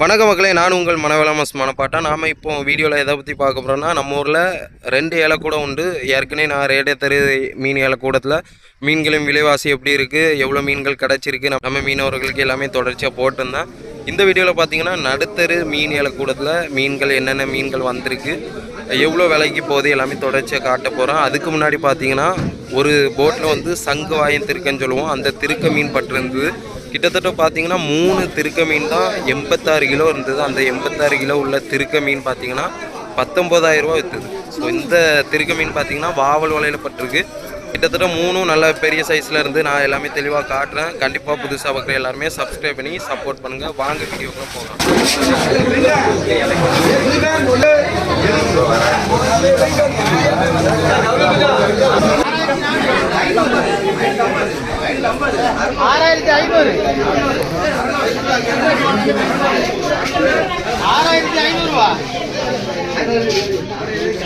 வணக்க மக்களே நான் உங்கள் மனவளமஸ் மனப்பாட்டா. நாம் இப்போ வீடியோவில் எதை பற்றி பார்க்க போகிறோம்னா நம்ம ஊரில் ரெண்டு ஏலக்கூடம் உண்டு. ஏற்கனவே நான் ரேடே தரு மீன் ஏலக்கூடத்தில் மீன்களின் விலைவாசி எப்படி இருக்குது எவ்வளோ மீன்கள் கிடச்சிருக்கு? நம்ம மீனவர்களுக்கு எல்லாமே தொடர்ச்சியாக போட்டிருந்தேன். இந்த வீடியோவில் பார்த்தீங்கன்னா நடுத்தரு மீன் ஏலக்கூடத்தில் மீன்கள் என்னென்ன மீன்கள் வந்திருக்கு எவ்வளோ விலைக்கு போகுது எல்லாமே தொடர்ச்சியாக காட்ட போகிறோம் அதுக்கு முன்னாடி பார்த்தீங்கன்னா ஒரு போட்டில் வந்து சங்கு வாயம் திருக்கன்னு சொல்லுவோம். அந்த திருக்க மீன் பட்டிருந்தது கிட்டத்தட்ட பார்த்தீங்கன்னா மூணு திருக்க மீன் தான் எண்பத்தாறு கிலோ இருந்தது. அந்த எண்பத்தாறு கிலோ உள்ள திருக்க மீன் பார்த்தீங்கன்னா பத்தொம்போதாயிரம் ரூபா விற்றுது ஸோ இந்த திருக்க மீன் பார்த்தீங்கன்னா வாவல் வலையில் பட்டிருக்கு. கிட்டத்தட்ட மூணும் நல்ல பெரிய சைஸில் இருந்து நான் எல்லாமே தெளிவாக காட்டுறேன். கண்டிப்பாக புதுசாக பார்க்குற எல்லாருமே சப்ஸ்கிரைப் பண்ணி சப்போர்ட் பண்ணுங்கள் வாங்க வீடியோக்குள்ள போகலாம். ஆறாயிரத்தி ஐநூறு. ஆறாயிரத்தி ஐநூறுவா?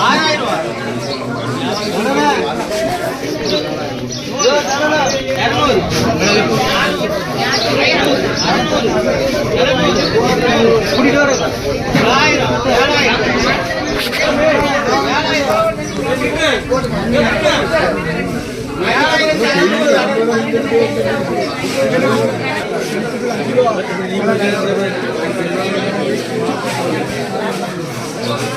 ஆறாயிரம் いただきます。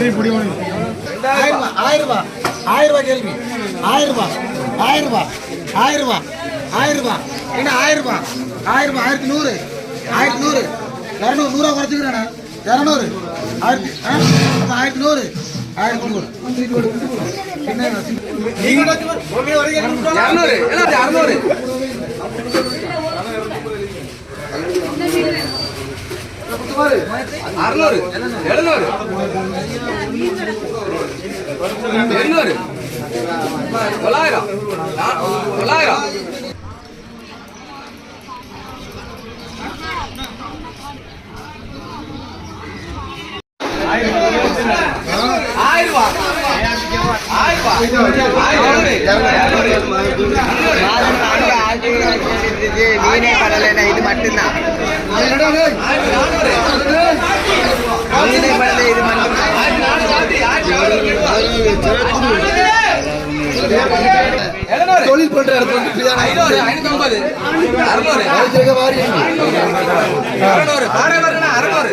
ஆயிரம் ரூபாய், ஆயிரம் ரூபாய் ஆயிரம் ரூபாய் கேள்வி. ஆயிரம் ரூபாய் ஆயிரம் ரூபாய் ஆயிரம் ரூபாய் ஆயிரம் ரூபாய் என்ன ஆயிரம் ரூபாய் ஆயிரம் ரூபாய் ஆயிரத்தி நூறு. ஆயிரத்தி நூறு. இரநூறு நூறுரூவா குறைச்சிக்கிறேண்ணா இரநூறு. ஆயிரத்தி ஆயிரத்தி நூறு. ஆயிரத்தி நூறு என்ன அறுநூறு. எழுநூறு எண்ணூறு தொள்ளாயிரம் நா- தொள்ளாயிரம் ஆயிரம் ரூபாய் ஆயிரம் ரூபாய் ஆயிரம் மீனே படலை இது தொழில் பண்ற இடத்துல வந்து இப்படிதான் ஐநூறு ஐநூத்தி ஐம்பது அறுநூறு மாதிரி அறுநூறு அறுநூறு.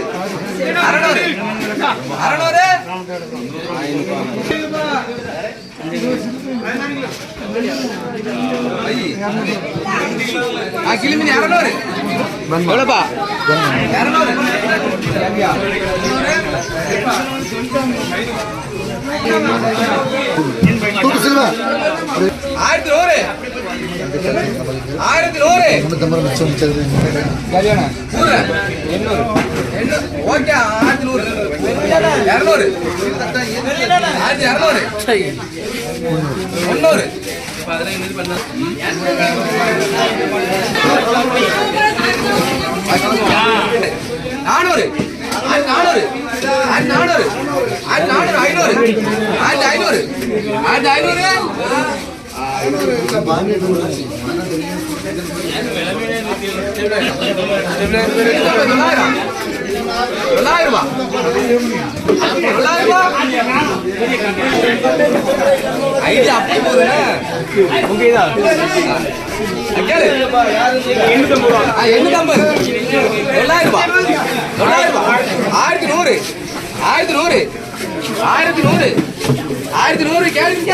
அறுநூறு. அறுநூறு ஆ கிளிமினி அறுநூறு எவ்வளோப்பா இரநூறு தூக்கு சிலுவை ஆயிரத்தி நூறு ஆயிரத்தி நூறு. முன்னூத்தம்பது லட்சம் மிச்சது நூறு. எண்ணூறு. ஓகே ஆயிரத்தி நூறு. இரநூறு. ஆயிரத்தி இரநூறு. முந்நூறு. நானூறு. நானூறு. நானூறு. நானூறு ஐநூறு. ஆயிரத்தி ஐநூறு. ஆயிரத்தி ஐநூறு. தொள்ளாயிரம் தொள்ளாயிரம் ரூபாய் தொள்ளாயிரம் ரூபாய் ஐடியா அப்படி போகுதுண்ணே கேளு எண்ணூத்தம்பது தொள்ளாயிரம் ரூபாய் தொள்ளாயிரம் ரூபாய் ஆயிரத்தி நூறு. ஆயிரத்தி நூறு. ஆயிரத்தி நூறு ஆயிரத்தி நூறு கேளுங்க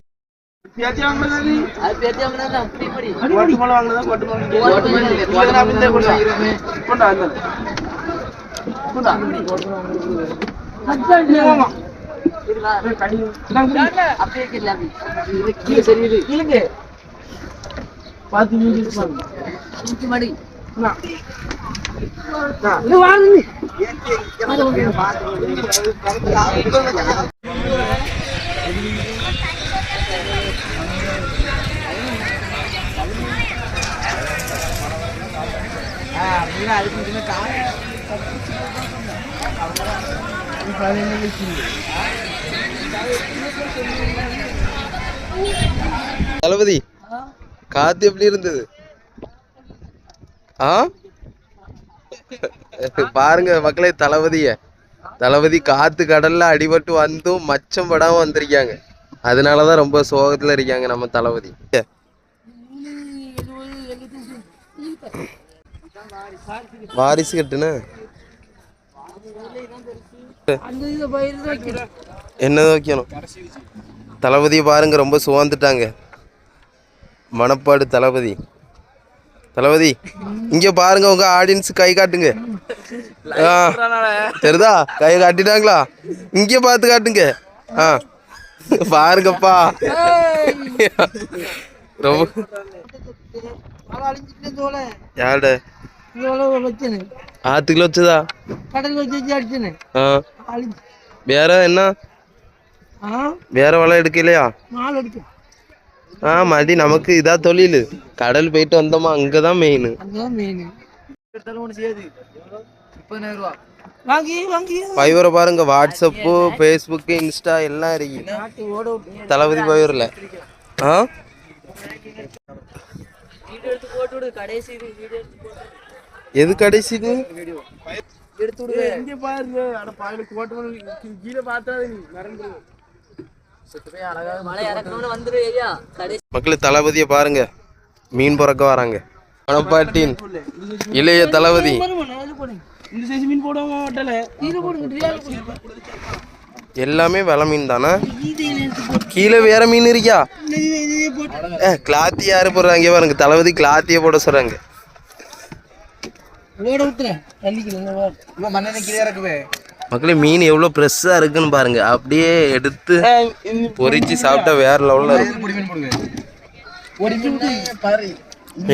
அது கேளு ஆயிரத்தி நூறு ஆயிரம் தளபதி காத்து எப்படி இருந்தது? ஆ? பாருங்க மக்களே தளபதிய. தளபதி காத்து கடல்ல அடிபட்டு வந்தும் மச்சம் படாம வந்திருக்காங்க. அதனாலதான் ரொம்ப சோகத்துல இருக்காங்க நம்ம தளபதி. வாரிசு கட்டுன என்ன வைக்கணும்? தளபதியை பாருங்க ரொம்ப சுவாந்துட்டாங்க. மணப்பாடு தளபதி. தளபதி இங்க பாருங்க உங்க ஆடியன்ஸ் கை காட்டுங்க. ஆ, தெரியுதா கை காட்டிட்டாங்களா? இங்க பார்த்து காட்டுங்க. ஆ பாருங்கப்பா. ரொம்ப யாருட? ஆத்துக்குள்ள வச்சதா கடல் வச்சு அடிச்சுன்னு ஆ வேற என்ன வேற வலை எடுக்கலையா நாலு அடிக்கும் ஆ மதி நமக்கு இதா தொழில் கடல் போயிட்டு வந்தோமா அங்கதான் மெயின் பைவரை பாருங்க வாட்ஸ்அப்பு ஃபேஸ்புக்கு இன்ஸ்டா எல்லாம் இருக்கு தளபதி பைவரில் ஆ எது கடைசி இது இங்க பாருங்க. அட பாயில கோட்டை கீழே பார்த்தாது நீ. மறந்து மக்கள் தளபதியை பாருங்க. மீன் பிறக்க வராங்க. மணப்பாட்டின் இளைய தளபதி. இந்த சைஸ் மீன் போடுவாங்க ஹோட்டல இது போடுங்க ரியால் போடுங்க. எல்லாமே வில மீன் தானே? எடுத்து கீழே வேற மீன் இருக்கியா? கிளாத்தி யாரு போடுறாங்க? பாருங்க. தளபதி கிளாத்தியே போட சொல்றாங்க. ஓட விட்டுறேன் தள்ளிக்கல இவன் மண்ணெண்ணெய் கீழே இறக்குவே. மக்களே மீன் எவ்வளோ ஃப்ரெஷ்ஷாக இருக்குன்னு பாருங்க. அப்படியே எடுத்து பொரிச்சு சாப்பிட்டா வேற லெவலில் இருக்கும்.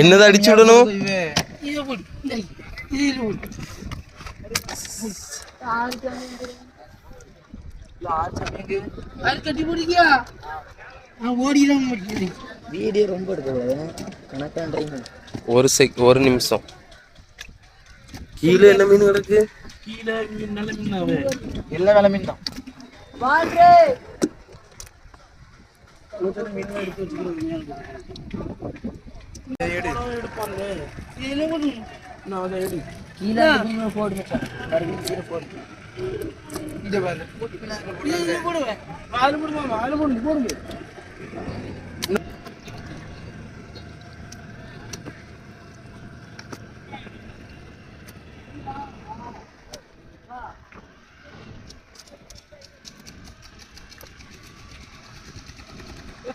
என்னதான் அடிச்சு விடணும்? வீடியோ ரொம்ப ஒரு செக் ஒரு நிமிஷம். கீழே என்ன மீன் கிடக்கு? கீழே நல்ல மீனாவே எல்லா வேலை மீன் தான். எடுப்பாங்க. இதெல்லாம் போடு நான் அதை எடு கீழே மீன் போடு மச்சான் கருவி கீழே போடு இது இது போடுவேன் வாயில் போடுமா வாயில் போடுங்க போடுங்க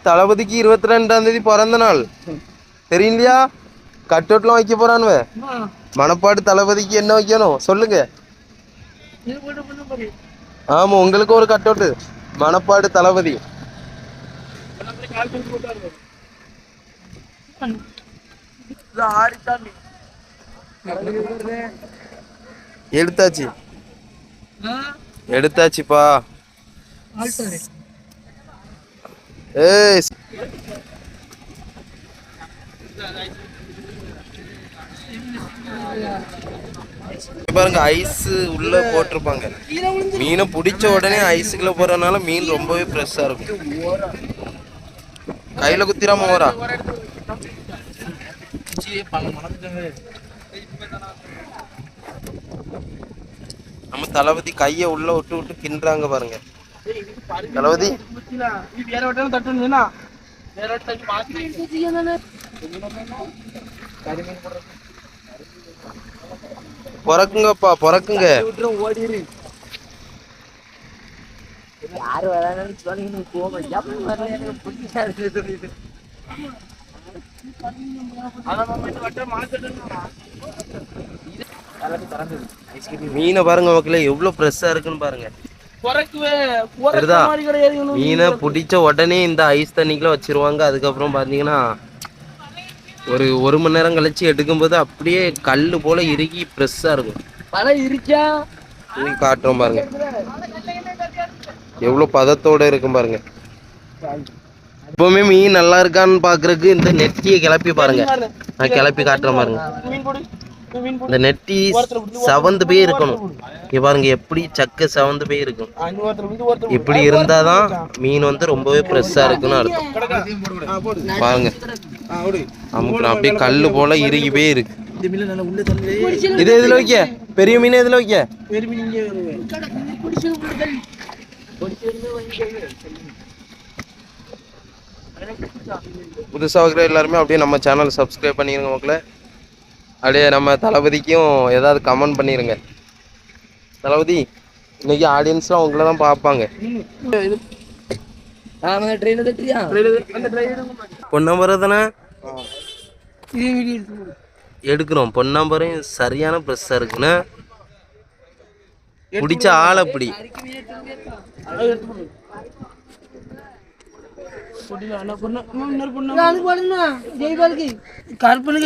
தளபதிக்கு இருபத்தி ரெண்டாம் தேதி பிறந்த நாள். தெரியலையா? கட்டோட்லாம் வைக்க போறானுவ. மணப்பாடு தளபதிக்கு என்ன வைக்கணும்? சொல்லுங்க. ஆமா உங்களுக்கு ஒரு கட்டோட்டு மணப்பாடு தளபதி. எடுத்தாச்சு. எடுத்தாச்சுப்பா. ஏய் பாருங்க ஐஸ் உள்ள போட்டிருப்பாங்க. மீனை பிடிச்ச உடனே ஐஸுக்குள்ள போறதுனால மீன் ரொம்பவே ஃப்ரெஷ்ஷா இருக்கும். கையில குத்திராம வரா நம்ம தளபதி கைய உள்ள விட்டு விட்டு கிண்டுறாங்க பாருங்க. மாத்தி பிறக்குங்கப்பா பிறக்குங்க. யாரு வராங்கன்னு சொன்னீங்கன்னு போக மீனை பாருங்க மக்களே எவ்வளவு ஃப்ரெஷ்ஷா இருக்குன்னு பாருங்க. மீனை பிடிச்ச உடனே இந்த ஐஸ் தண்ணிக்குள்ள வச்சிருவாங்க. அதுக்கப்புறம் பாத்தீங்கன்னா ஒரு ஒரு மணி நேரம் கழிச்சு எடுக்கும்போது அப்படியே கல் போல இறுகி ஃப்ரெஷ்ஷா இருக்கும். இருக்கா காட்டுறோம் பாருங்க. எவ்வளவு பதத்தோட இருக்கும் பாருங்க. எப்பவுமே மீன் நல்லா இருக்கான்னு பாக்குறதுக்கு இந்த நெத்தியை கிளப்பி பாருங்க. நான் கிளப்பி காட்டுறேன் பாருங்க. இந்த நெட்டி சவந்து போய் இருக்கணும். பாருங்க எப்படி சக்க சவந்து போய் இருக்கும். அஞ்சு இருந்தால் தான் இப்படி இருந்தாதான் மீன் வந்து ரொம்பவே ஃப்ரெஷ்ஷா இருக்குன்னு அர்த்தம். பாருங்க. ஆ, நமக்கு அப்படியே கல்லு போல இறுகி போய் இருக்கு. இது எதுல வைக்க? பெரிய மீன் எதுல வைக்க? புதுசாக இருக்கிற எல்லாருமே அப்படியே நம்ம சேனல் சப்ஸ்கிரைப் பண்ணிடுங்க மக்களை. அப்படியே நம்ம தளபதிக்கும் ஏதாவது கமெண்ட் பண்ணிடுங்க தளபதி இன்னைக்கு ஆடியன்ஸ்லாம் உங்களை தான் பார்ப்பாங்க. பொன்னம்பரம் தானே. எடுக்கிறோம் பொன்னம்பரம் சரியான ப்ரெஸ்ஸாக இருக்குண்ணே பிடிச்ச ஆள் அப்படி. போடு.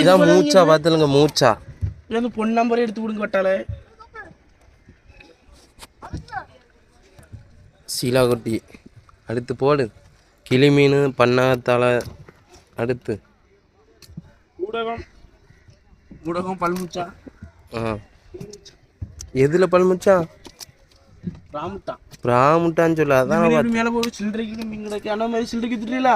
இதான் மூச்சா பார்த்துலுங்க மூச்சா இந்த பொண்ணு நம்பரே எடுத்து கொடுங்க வட்டாலே சீலாக்குட்டி அடுத்து போடு. கிளி மீன் பண்ணாத்தலை அடுத்து. ஊடகம். ஊடகம் பல்முச்சா. ஆ. எதில் பல்முச்சா? ராமுட்டா பிராமுட்டான்னு சொல்ல அதான் மேல போய் சில்லறைக்கு மீன் கிடைக்கு அந்த மாதிரி சில்லறைக்கு திட்டல